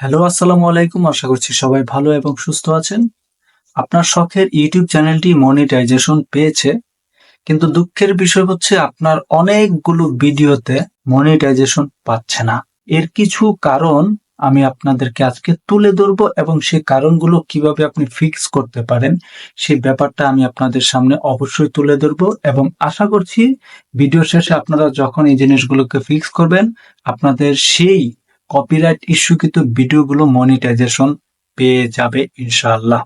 Hello, আসসালামু আলাইকুম। আশা করছি সবাই ভালো এবং সুস্থ আছেন। আপনার শখের ইউটিউব চ্যানেলটি মনিটাইজেশন পেয়েছে, কিন্তু দুঃখের বিষয় হচ্ছে আপনার অনেকগুলো ভিডিওতে মনিটাইজেশন পাচ্ছে না। এর কিছু কারণ আমি আপনাদেরকে আজকে তুলে ধরবো এবং সেই কারণগুলো কীভাবে আপনি ফিক্স করতে পারেন, সেই ব্যাপারটা আমি আপনাদের সামনে অবশ্যই তুলে ধরবো এবং আশা করছি ভিডিও শেষে আপনারা যখন এই জিনিসগুলোকে ফিক্স করবেন, আপনাদের সেই কপিরাইট ইস্যুকৃত ভিডিওগুলো মনিটাইজেশন পেয়ে যাবে ইনশাআল্লাহ।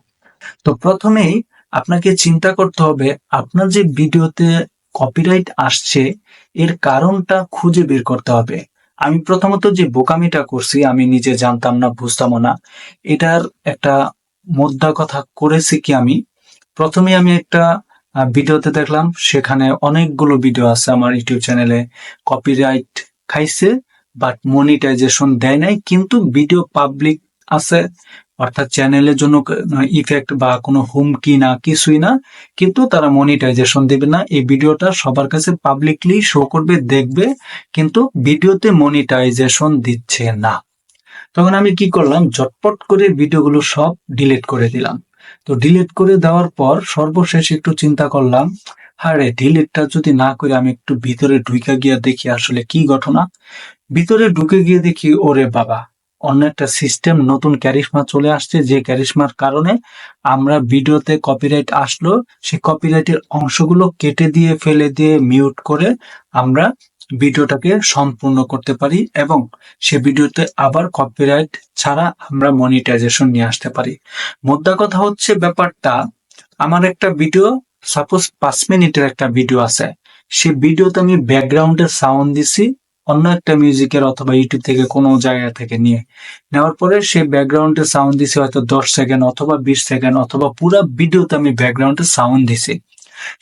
তো প্রথমেই আপনাকে চিন্তা করতে হবে, আপনার যে ভিডিওতে কপিরাইট আসছে, এর কারণটা খুঁজে বের করতে হবে। আমি প্রথমত যে বোকামিটা করছি, আমি নিজে জানতাম না বুঝতামও না, এটার একটা মোদ্দা কথা করেছি কি আমি? প্রথমে আমি একটা ভিডিওতে দেখলাম, সেখানে অনেকগুলো ভিডিও আছে আমার ইউটিউব চ্যানেলে কপিরাইট খাইছে বাট মনিটাইজেশন দেয় নাই, কিন্তু ভিডিও পাবলিক আছে, অর্থাৎ চ্যানেলের জন্য ইফেক্ট বা কোনো হুমকি না, কিছুই না, কিন্তু তারা মনিটাইজেশন দেবে না। এই ভিডিওটা সবার কাছে পাবলিকলি শো করবে, দেখবে, কিন্তু ভিডিওতে মনিটাইজেশন দিচ্ছে না। তখন আমি কি করলাম, ঝটপট করে ভিডিওগুলো সব ডিলিট করে দিলাম। তো ডিলিট করে দেওয়ার পর সর্বশেষ একটু চিন্তা করলাম আরে ডিলিটটা যদি না করে আমি একটু ভিতরে ঢুকে গিয়ে দেখি আসলে কি ঘটনা। ভিতরে ঢুকে গিয়ে দেখি, ওরে বাবা, অন্য একটা সিস্টেম নতুন ক্যারিশমা চলে আসছে। যে ক্যারিশমার কারণে আমরা ভিডিওতে কপিরাইট আসলো, সেই কপিরাইটের অংশগুলো কেটে দিয়ে, ফেলে দিয়ে মিউট করে আমরা ভিডিওটাকে সম্পূর্ণ করতে পারি এবং সে ভিডিওতে আবার কপিরাইট ছাড়া আমরা মনিটাইজেশন নিয়ে আসতে পারি। মোদ্দা কথা হচ্ছে ব্যাপারটা, আমার একটা ভিডিও সাপোজ পাঁচ মিনিটের একটা ভিডিও আছে। সেই ভিডিওতে আমি ব্যাকগ্রাউন্ডের সাউন্ড দিছি, অন্য একটা মিউজিকের অথবা ইউটিউব থেকে কোনো জায়গা থেকে নিয়ে। নেওয়ার পরে সে ব্যাকগ্রাউন্ডে সাউন্ড দিছি হয়তো দশ সেকেন্ড অথবা বিশ সেকেন্ড অথবা পুরো ভিডিওতে আমি ব্যাকগ্রাউন্ডে সাউন্ড দিছি।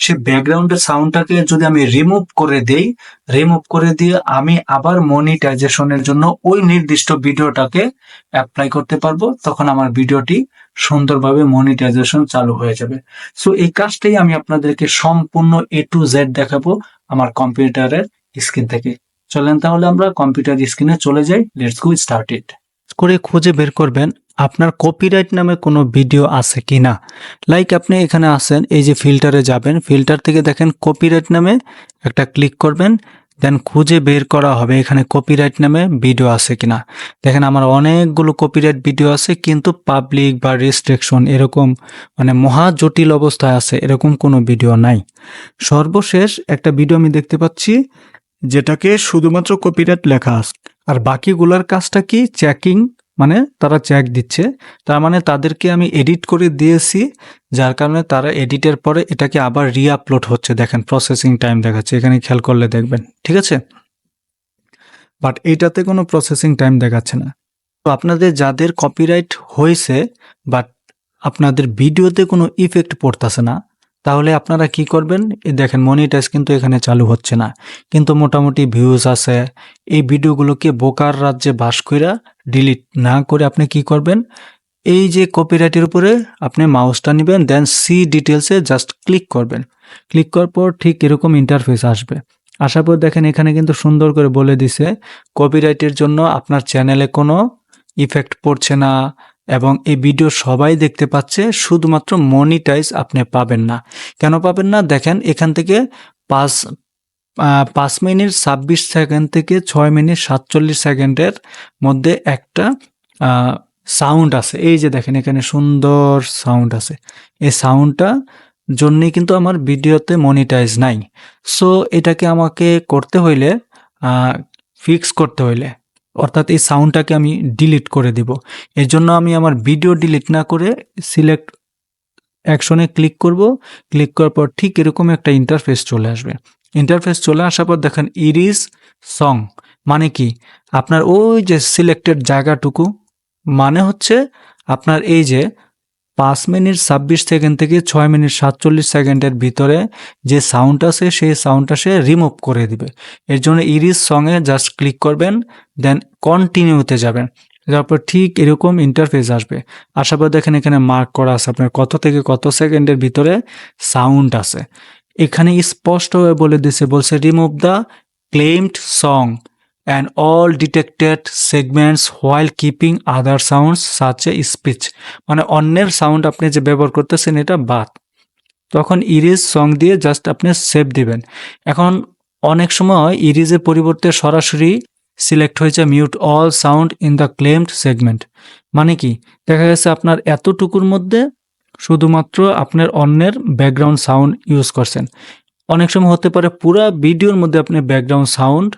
সে ব্যাকগ্রাউন্ডের সাউন্ডটাকে যদি আমি রিমুভ করে দেই রিমুভ করে দিয়ে আমি আবার মনিটাইজেশনের জন্য ওই নির্দিষ্ট ভিডিওটাকে অ্যাপ্লাই করতে পারব। তখন আমার ভিডিওটি সুন্দরভাবে মনিটাইজেশন চালু হয়ে যাবে। সো এই কাজটাই আমি আপনাদেরকে সম্পূর্ণ এ টু জেড দেখাবো আমার কম্পিউটারের স্ক্রিন থেকে। চলেন তাহলে আমরা কম্পিউটার স্ক্রিনে চলে যাই। লেটস গো স্টার্ট ইট করে খুঁজে বের করবেন, আপনার কপিরাইট নামে কোনো ভিডিও আছে কি না লাইক আপনি এখানে আসেন, এই যে ফিল্টারে যাবেন ফিল্টার থেকে দেখেন কপিরাইট নামে একটা ক্লিক করবেন। দেন খুঁজে বের করা হবে, এখানে কপিরাইট নামে ভিডিও আছে কিনা। দেখেন আমার অনেকগুলো কপিরাইট ভিডিও আছে, কিন্তু পাবলিক বা রেস্ট্রিকশন এরকম মানে মহা জটিল অবস্থায় আছে, এরকম কোনো ভিডিও নাই। সর্বশেষ একটা ভিডিও আমি দেখতে পাচ্ছি, যেটাকে শুধুমাত্র কপিরাইট লেখা আছে। আর বাকিগুলোর কাজটা কি? চেকিং মানে তারা চেক দিচ্ছে। তার মানে তাদেরকে আমি এডিট করে দিয়েছি, যার কারণে তারা এডিটের পরে এটাকে আবার রিআপলোড হচ্ছে। দেখেন প্রসেসিং টাইম দেখাচ্ছে। এখানে খেয়াল করলে দেখবেন, ঠিক আছে? বাট এইটাতে কোনো প্রসেসিং টাইম দেখাচ্ছে না। তো আপনাদের যাদের কপিরাইট হয়েছে বাট আপনাদের ভিডিওতে কোনো ইফেক্ট পড়তেছে না তাহলে আপনারা কি করবেন? এই দেখেন মনিটাইজ কিন্তু এখানে চালু হচ্ছে না। কিন্তু মোটামুটি ভিউজ আছে। এই ভিডিওগুলোকে বোকার রাজ্যে বাস কইরা ডিলিট না করে আপনি কি করবেন? এই যে কপিরাইটের উপরে আপনি মাউসটা নেবেন দেন সি ডিটেলসে জাস্ট ক্লিক করবেন। ক্লিক করার পর ঠিক এরকম ইন্টারফেস আসবে। আসার পর দেখেন, এখানে কিন্তু সুন্দর করে বলে দিছে কপিরাইটের জন্য আপনার চ্যানেলে কোনো ইফেক্ট পড়ছে না এবং এই ভিডিও সবাই দেখতে পাচ্ছে, শুধুমাত্র মনিটাইজ আপনি পাবেন না। কেন পাবেন না? দেখেন, এখান থেকে পাঁচ পাঁচ মিনিট ছাব্বিশ সেকেন্ড থেকে ছয় মিনিট সাতচল্লিশ সেকেন্ডের মধ্যে একটা সাউন্ড আছে। এই যে দেখেন, এখানে সুন্দর সাউন্ড আছে। এই সাউন্ডটা জন্যই কিন্তু আমার ভিডিওতে মনিটাইজ নাই। সো এটাকে আমাকে করতে হইলে ফিক্স করতে হইলে অর্থাৎ এই সাউন্ডটাকে আমি ডিলিট করে দিব। এর জন্য আমি আমার ভিডিও ডিলিট না করে সিলেক্ট অ্যাকশনে ক্লিক করব। ক্লিক করার পর ঠিক এরকম একটা ইন্টারফেস চলে আসবে। ইন্টারফেস চলে আসার পর দেখেন ইরিস সং মানে কি? আপনার ওই যে সিলেক্টেড জায়গাটুকু মানে হচ্ছে আপনার এই যে পাঁচ মিনিট ছাব্বিশ সেকেন্ড থেকে ছয় মিনিট সাতচল্লিশ সেকেন্ডের ভিতরে যে সাউন্ড আছে সেই সাউন্ডটা সে রিমুভ করে দিবে। এর জন্য ইরিস সঙ্গে জাস্ট ক্লিক করবেন দেন কন্টিনিউতে যাবেন। তারপর ঠিক এরকম ইন্টারফেস আসবে। আসার পর দেখেন এখানে মার্ক করা আছে আপনার কত থেকে কত সেকেন্ডের ভিতরে সাউন্ড আছে। এখানে স্পষ্টভাবে বলে দিছে, বলছে remove the claimed song and all detected segments while keeping other sounds such a speech. মানে অন্যের সাউন্ড আপনি যে ব্যবহার করতেছেন, এটা বাদ। তখন ইরিজ সং দিয়ে জাস্ট আপনি সেভ দিবেন। এখন অনেক সময় ইরিজের পরিবর্তে সরাসরি সিলেক্ট হয়েছে mute all sound in the claimed segment মানে কি? দেখা গেছে আপনার এতটুকুর মধ্যে শুধুমাত্র আপনার অন্যের ব্যাকগ্রাউন্ড সাউন্ড ইউজ করছেন। অনেক সময় হতে পারে পুরা ভিডিওর মধ্যে আপনি ব্যাকগ্রাউন্ড সাউন্ড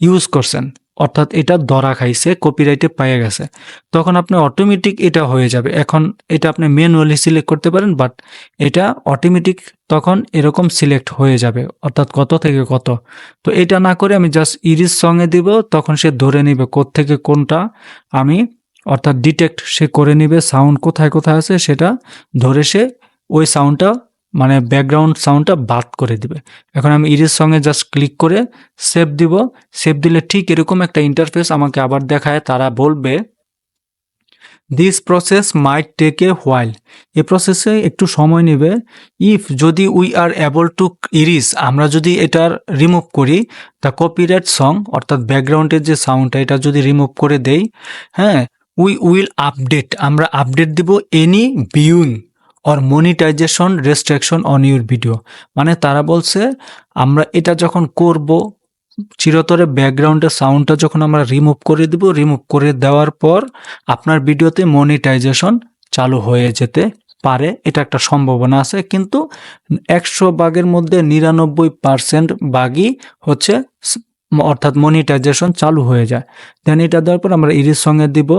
ইউজ করছেন। অর্থাৎ এটা ধরা খাইছে কপিরাইটে পেয়ে গেছে। তখন আপনি অটোমেটিক এটা হয়ে যাবে। এখন এটা আপনি ম্যানুয়ালি সিলেক্ট করতে পারেন বাট এটা অটোমেটিক তখন এরকম সিলেক্ট হয়ে যাবে, অর্থাৎ কত থেকে কত। তো এটা না করে আমি জাস্ট ইরিজ সঙ্গে দিব, তখন সে ধরে নিবে থেকে কোনটা আমি, অর্থাৎ ডিটেক্ট সে করে নিবে সাউন্ড কোথায় কোথায় আছে সেটা ধরে সে ওই সাউন্ডটা মানে ব্যাকগ্রাউন্ড সাউন্ডটা বাদ করে দিবে। এখন আমি ইরিজ সঙ্গে জাস্ট ক্লিক করে সেভ দিব। সেভ দিলে ঠিক এরকম একটা ইন্টারফেস আমাকে আবার দেখায়, তারা বলবে this process might take a while a প্রসেসে একটু সময় নেবে। ইফ যদি we are able to erase আমরা যদি এটার রিমুভ করি দ্য কপিরাইট সং অর্থাৎ ব্যাকগ্রাউন্ডের যে সাউন্ডটা এটা যদি রিমুভ করে দেই হ্যাঁ উই উইল আপডেট আমরা আপডেট দিব any বিউইং or monetization restriction on your video মানে তারা বলছে, আমরা এটা যখন করব, চিরতরে ব্যাকগ্রাউন্ডের সাউন্ডটা যখন আমরা রিমুভ করে দিব রিমুভ করে দেওয়ার পর আপনার ভিডিওতে মনিটাইজেশন চালু হয়ে যেতে পারে। এটা একটা সম্ভাবনা আছে, কিন্তু একশো বাগের মধ্যে নিরানব্বই পার্সেন্ট বাগই হচ্ছে অর্থাৎ মনিটাইজেশন চালু হয়ে যায়। দেন এটা দেওয়ার পর আমরা ইরিজ সঙ্গে দিব।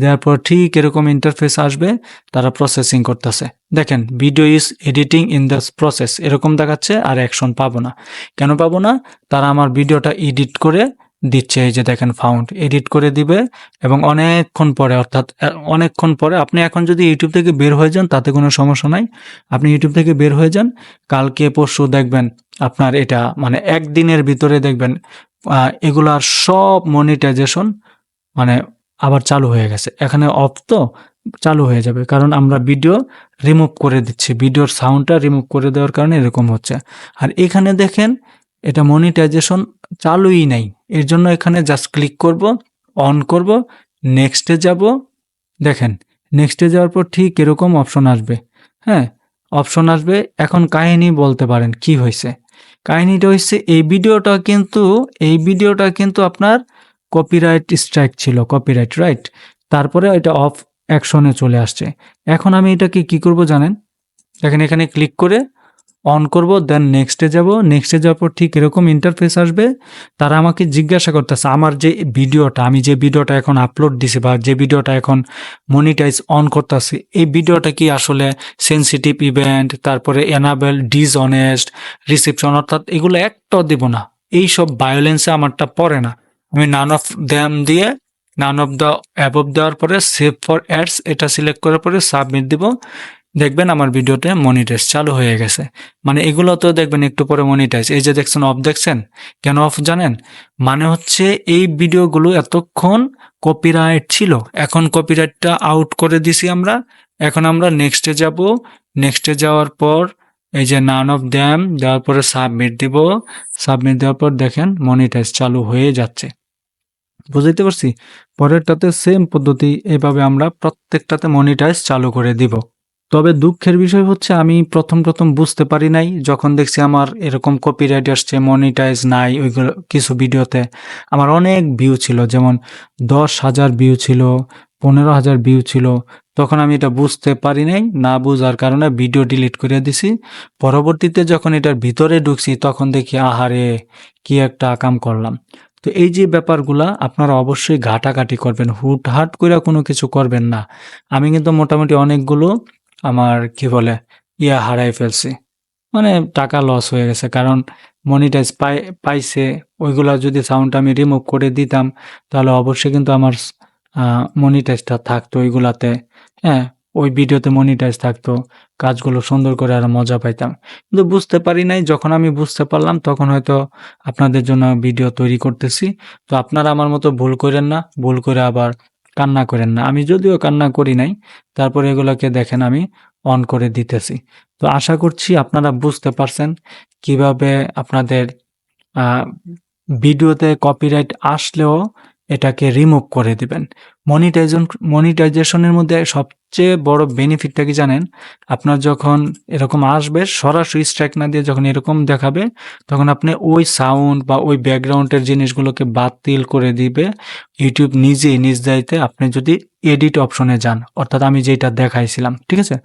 দেওয়ার পর ঠিক এরকম ইন্টারফেস আসবে, তারা প্রসেসিং করতেছে। দেখেন video is editing in the process এরকম দেখাচ্ছে আর অ্যাকশন পাবো না। কেন পাবো না? তারা আমার ভিডিওটা এডিট করে দিচ্ছে, এই যে দেখেন ফাউন্ড এডিট করে দিবে এবং অনেকক্ষণ পরে, অর্থাৎ অনেকক্ষণ পরে, আপনি এখন যদি ইউটিউব থেকে বের হয়ে যান, তাতে কোনো সমস্যা নাই। আপনি ইউটিউব থেকে বের হয়ে যান, কালকে পরশু দেখবেন আপনার এটা মানে একদিনের ভিতরে দেখবেন এগুলার সব মনিটাইজেশন মানে আবার চালু হয়ে গেছে। এখানে অফ তো, চালু হয়ে যাবে। কারণ আমরা ভিডিও রিমুভ করে দিচ্ছি। ভিডিওর সাউন্ডটা রিমুভ করে দেওয়ার কারণে এরকম হচ্ছে। আর এখানে দেখেন, এটা মনিটাইজেশন চালুই নাই। এর জন্য এখানে জাস্ট ক্লিক করব অন করব নেক্সটে যাব। দেখেন নেক্সটে যাওয়ার পর ঠিক এরকম অপশন আসবে। হ্যাঁ অপশন আসবে। এখন কাহিনী বলতে পারেন, কি হয়েছে? কাহিনীটা হচ্ছে, এই ভিডিওটা কিন্তু, এই ভিডিওটা কিন্তু আপনার কপিরাইট স্ট্রাইক ছিল কপিরাইট রাইট তারপরে এটা অফ অ্যাকশনে চলে আসছে। এখন আমি এটাকে কি করব জানেন? দেখেন এখানে ক্লিক করে অন করব দেন নেক্সটে যাব। নেক্সটে যাওয়ার পর ঠিক এরকম ইন্টারফেস আসবে। তারা আমাকে জিজ্ঞাসা করতেছে, আমার যে ভিডিওটা, আমি যে ভিডিওটা এখন আপলোড দিছি বা যে ভিডিওটা এখন মনিটাইজ অন করতেছি, এই ভিডিওটা কি আসলে সেন্সিটিভ ইভেন্ট তারপরে এনাবেল ডিসঅনেস্ট রিসেপশন অর্থাৎ এগুলো একটাও দিব না। এই সব ভায়োলেন্সে আমারটা পড়ে না। আমি নান অফ দ্যাম দিয়ে নান অফ দ্য অ্যাবভ দেওয়ার পরে সেভ ফর অ্যাডস এটা সিলেক্ট করার পরে সাবমিট দিব। দেখবেন আমার ভিডিওতে মনিটাইজ চালু হয়ে গেছে। মানে এগুলো তো দেখবেন একটু পরে মনিটাইজ এই যে দেখছেন অফ দেখছেন? কেন অফ জানেন? মানে হচ্ছে এই ভিডিওগুলো এতক্ষণ কপিরাইট ছিল। এখন কপিরাইটটা আউট করে দিছি আমরা। এখন আমরা নেক্সটে যাব। নেক্সটে যাওয়ার পর এই যে নান অফ দ্যাম দেওয়ার পরে সাবমিট দিব। সাবমিট দেওয়ার পর দেখেন মনিটাইজ চালু হয়ে যাচ্ছে। বুঝতে পারছি? পরেরটাতে সেম পদ্ধতি, এভাবে আমরা প্রত্যেকটাতে মনিটাইজ চালু করে দিব। তবে দুঃখের বিষয় হচ্ছে, আমি প্রথম প্রথম বুঝতে পারি নাই, যখন দেখছি আমার এরকম কপিরাইট আসছে মনিটাইজ নাই ওইগুলো কিছু ভিডিওতে আমার অনেক ভিউ ছিল, যেমন দশ হাজার ভিউ ছিল, পনেরো হাজার ভিউ ছিল, তখন আমি এটা বুঝতে পারি নাই, না বুঝার কারণে ভিডিও ডিলিট করে দিছি। পরবর্তীতে যখন এটার ভিতরে ঢুকছি, তখন দেখি, আহারে, কি একটা আকাম করলাম। তো এই যে ব্যাপারগুলা, আপনারা অবশ্যই ঘাটাঘাটি করবেন, হুটহাট করে কোনো কিছু করবেন না। আমি কিন্তু মোটামুটি অনেকগুলো আমার, কি বলে, ইয়া হারাই ফেলছি। মানে টাকা লস হয়ে গেছে, কারণ মনিটাইজ পাই, পাইছে, ওইগুলা যদি সাউন্ড আমি রিমুভ করে দিতাম, তাহলে অবশ্যই কিন্তু আমার মনিটাইজটা থাকতো ওইগুলাতে হ্যাঁ। ওই ভিডিওতে মনিটাইজ থাকতো, কাজগুলো সুন্দর করে আর মজা পাইতাম। কিন্তু বুঝতে পারি নাই, যখন আমি বুঝতে পারলাম, তখন হয়তো আপনাদের জন্য ভিডিও তৈরি করতেছি। তো আপনারা আমার মতো ভুল করেন না, ভুল করে আবার কান্না করেন না। আমি যদিও কান্না করি নাই, তারপরে এগুলোকে দেখেন আমি অন করে দিতেছি। তো আশা করছি আপনারা বুঝতে পারছেন কীভাবে আপনাদের ভিডিওতে কপিরাইট আসলেও এটাকে রিমুভ করে দিবেন। মনিটাইজন মনিটাইজেশনের মধ্যে সবচেয়ে বড় বেনিফিটটা কি জানেন? আপনার যখন এরকম আসবে, সরাসরি স্ট্রাইক না দিয়ে যখন এরকম দেখাবে, তখন আপনি ওই সাউন্ড বা ওই ব্যাকগ্রাউন্ডের জিনিসগুলোকে বাতিল করে দিবে। ইউটিউব নিজেই নিজ দায়িত্বে আপনি যদি এডিট অপশনে যান, অর্থাৎ আমি যেটা দেখাইছিলাম, ঠিক আছে?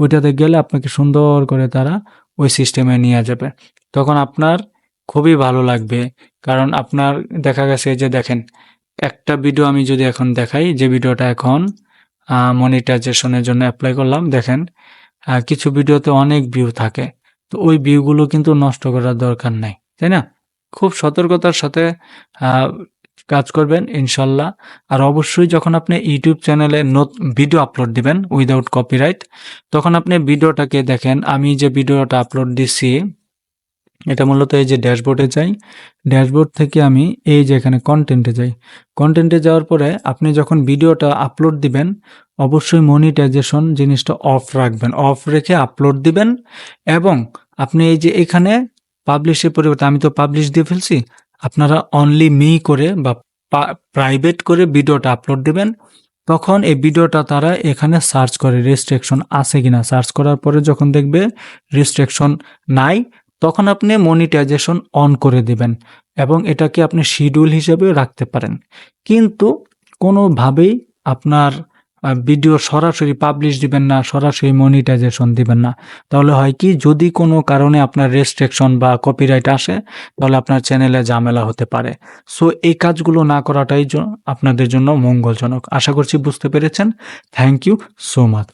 ওইটাতে গেলে আপনাকে সুন্দর করে তারা ওই সিস্টেমে নিয়ে যাবে। তখন আপনার খুবই ভালো লাগবে, কারণ আপনার দেখা গেছে যে দেখেন একটা ভিডিও আমি যদি এখন দেখাই, যে ভিডিওটা এখন মনিটাইজেশনের জন্য অ্যাপ্লাই করলাম, দেখেন কিছু ভিডিওতে অনেক ভিউ থাকে। তো ওই ভিউগুলো কিন্তু নষ্ট করার দরকার নাই, তাই না? খুব সতর্কতার সাথে কাজ করবেন ইনশাল্লাহ আর অবশ্যই যখন আপনি ইউটিউব চ্যানেলে ভিডিও আপলোড দিবেন উইদাউট কপিরাইট তখন আপনি ভিডিওটাকে দেখেন, আমি যে ভিডিওটা আপলোড দিছি এটা মূলত এই যে ড্যাশবোর্ডে যাই, ড্যাশবোর্ড থেকে আমি এই যে এখানে কন্টেন্টে যাই। কন্টেন্টে যাওয়ার পরে আপনি যখন ভিডিওটা আপলোড দিবেন, অবশ্যই মনিটাইজেশন জিনিসটা অফ রাখবেন। অফ রেখে আপলোড দিবেন এবং আপনি এই যে এখানে পাবলিশের পরিবর্তে, আমি তো পাবলিশ দিয়ে ফেলছি, আপনারা অনলি মি করে বা প্রাইভেট করে ভিডিওটা আপলোড দিবেন। তখন এই ভিডিওটা তারা এখানে সার্চ করে রেস্ট্রিকশন আছে কিনা। সার্চ করার পরে যখন দেখবে রেস্ট্রিকশন নাই তখন আপনি মনিটাইজেশন অন করে দিবেন এবং এটাকে আপনি শিডিউল হিসেবে রাখতে পারেন। কিন্তু কোনোভাবেই আপনার ভিডিও সরাসরি পাবলিশ দিবেন না, সরাসরি মনিটাইজেশন দিবেন না। তাহলে হয় কি, যদি কোনো কারণে আপনার রেস্ট্রিকশন বা কপিরাইট আসে, তাহলে আপনার চ্যানেলে ঝামেলা হতে পারে। সো এই কাজগুলো না করাটাই আপনাদের জন্য মঙ্গলজনক। আশা করছি বুঝতে পেরেছেন। Thank you so much